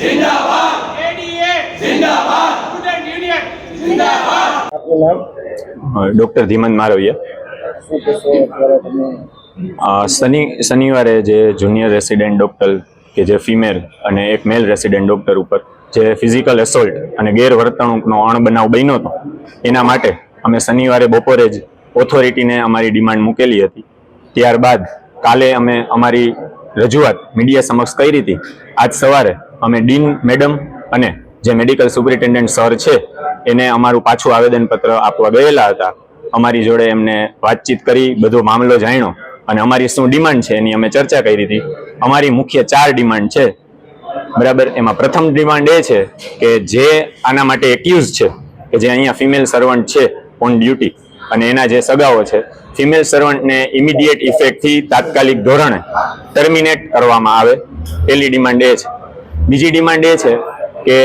જિંદાબાદ ADA જિંદાબાદ student doctor Dhiman Marvia શનિ શનિવારે જે જુનિયર રેસિડેન્ટ ડૉક્ટર કે જે ફિમેલ અને એક મેલ રેસિડેન્ટ ડૉક્ટર ઉપર જે ફિઝિકલ એસોલ્ટ અને ગેરવર્તણૂકનો અણબનાવ બન્યો હતો એના માટે અમે શનિવારે બપોરે જ ઓથોરિટીને અમારી ડિમાન્ડ મૂકેલી હતી. ત્યારબાદ કાલે અમે અમારી રજૂઆત મીડિયા સમક્ષ કરી હતી. આજ સવારે અમે ડીન, મેડમ અને જે મેડિકલ સુપરિન્ટેન્ડન્ટ સર છે, એને અમારું પાછું આવેદનપત્ર આપવા ગયેલા હતા. અમારી જોડે એમને વાતચીત કરી, બધો મામલો જાણ્યો અને અમારી શું ડિમાન્ડ છે એની અમે ચર્ચા કરી હતી. અમારી મુખ્ય ચાર ડિમાન્ડ છે. બરાબર? એમાં પ્રથમ ડિમાન્ડ એ છે કે જે આના માટે એક્યુઝ છે, કે જે અહીંયા ફિમેલ સર્વન્ટ છે ઓન ડ્યુટી અને એના જે સગાઓ છે ફિમેલ સર્વન્ટને ઇમિડિયેટ ઇફેક્ટથી તાત્કાલિક ધોરણે ટર્મિનેટ કરવામાં આવે. પહેલી ડિમાન્ડ એ છે. બીજી ડિમાન્ડ એ છે કે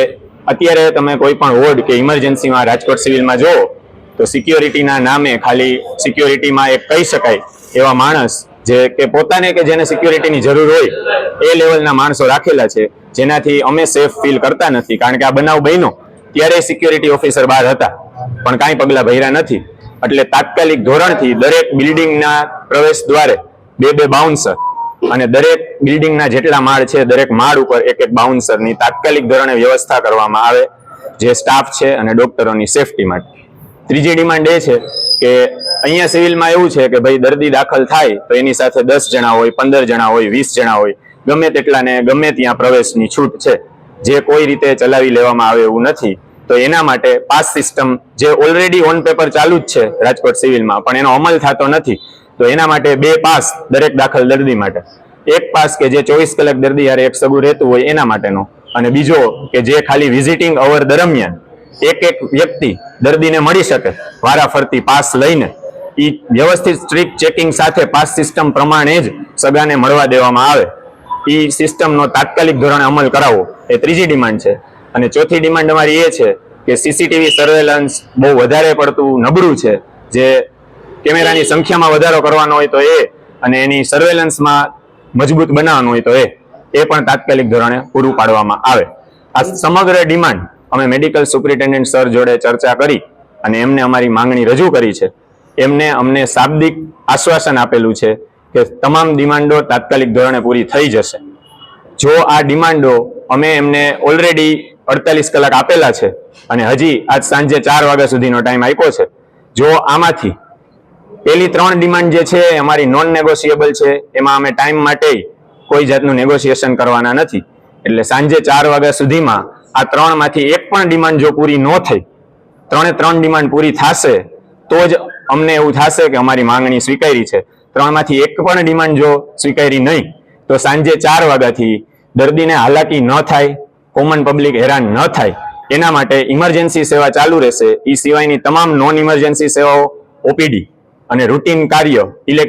અત્યારે તમે કોઈ પણ વોર્ડ કે ઇમરજન્સીમાં રાજકોટ સિવિલમાં જુઓ, તો સિક્યોરિટીના નામે ખાલી સિક્યોરિટીમાં એક કહી શકાય એવા માણસ જે કે પોતાને કે જેને સિક્યોરિટીની જરૂર હોય, એ લેવલના માણસો રાખેલા છે, જેનાથી અમે સેફ ફીલ કરતા નથી. કારણ કે આ બનાવ બન્યો, ત્યારે સિક્યોરિટી ઓફિસર બહાર હતા, પણ કાંઈ પગલાં ભર્યા નથી. એટલે તાત્કાલિક ધોરણથી દરેક બિલ્ડિંગના પ્રવેશ દ્વારે બે બે બાઉન્સર અને દરેક બિલ્ડિંગના જેટલા માળ છે, દરેક માળ ઉપર એક એક બાઉન્સરની તાત્કાલિક ધોરણે વ્યવસ્થા કરવામાં આવે, જે સ્ટાફ છે અને ડોક્ટરોની સેફટી માટે. ત્રીજી ડિમાન્ડ એ છે કે અહીંયા સિવિલમાં એવું છે કે ભાઈ દર્દી દાખલ થાય તો એની સાથે દસ જણા હોય, પંદર જણા હોય, વીસ જણા હોય, ગમે તેટલાને ગમે ત્યાં પ્રવેશની છૂટ છે. જે કોઈ રીતે ચલાવી લેવામાં આવે એવું નથી, તો એના માટે પાસ સિસ્ટમ જે ઓલરેડી ઓન પેપર ચાલુ જ છે રાજકોટ સિવિલમાં પણ એનો અમલ થતો નથી, તો એના માટે બે પાસ દરેક દાખલ દર્દી માટે. એક પાસ કે જે ચોવીસ કલાક દર્દી યારે એક સગું રહેતું હોય એના માટેનો. અને બીજો કે જે ખાલી વિઝિટિંગ અવર દરમિયાન એક એક વ્યક્તિ દર્દીને મળી શકે વારાફરતી પાસ લઈને એ વ્યવસ્થિત સ્ટ્રીક ચેકિંગ સાથે પાસ સિસ્ટમ પ્રમાણે જ સગાને મળવા દેવામાં આવે. એ સિસ્ટમનો તાત્કાલિક ધોરણે અમલ કરાવવો એ ત્રીજી ડિમાન્ડ છે. અને ચોથી ડિમાન્ડ અમારી એ છે કે સીસીટીવી સર્વેલન્સ બહુ વધારે પડતું નબળું છે. જે કેમેરાની સંખ્યામાં વધારો કરવાનો હોય તો એ, અને એની સર્વેલન્સમાં મજબૂત બનાવવાનું હોય તો એ એ પણ તાત્કાલિક ધોરણે પૂરું પાડવામાં આવે. આ સમગ્ર ડિમાન્ડ અમે મેડિકલ સુપ્રિન્ટેન્ડન્ટ સર જોડે ચર્ચા કરી અને એમને અમારી માંગણી રજૂ કરી છે. એમને અમને શાબ્દિક આશ્વાસન આપેલું છે કે તમામ ડિમાન્ડો તાત્કાલિક ધોરણે પૂરી થઈ જશે. જો આ ડિમાન્ડો અમે એમને ઓલરેડી અડતાલીસ કલાક આપેલા છે અને હજી આજ સાંજે ચાર વાગ્યા સુધીનો ટાઈમ આપ્યો છે, જો આમાંથી પેલી ત્રણ ડિમાન્ડ જે છે, અમારી નોન નેગોશિયેબલ છે. એમાં અમે ટાઈમ માટે કોઈ જાતનું નેગોશિએશન કરવાના નથી. એટલે સાંજે ચાર વાગ્યા સુધીમાં આ ત્રણમાંથી એક પણ ડિમાન્ડ જો પૂરી ન થઈ, ત્રણે ત્રણ ડિમાન્ડ પૂરી થશે, તો જ અમને એવું થશે કે અમારી માંગણી સ્વીકારી છે. ત્રણમાંથી એક પણ ડિમાન્ડ જો સ્વીકારી નહીં, તો સાંજે ચાર વાગ્યાથી દર્દીને હાલાકી ન થાય કોમન પબ્લિક હેરાન ન થાય. એના માટે ઇમરજન્સી સેવા ચાલુ રહેશે. એ સિવાયની તમામ નોન ઇમરજન્સી સેવાઓ OPD. અને રૂટીન કાર્ય ઇલેક્ટ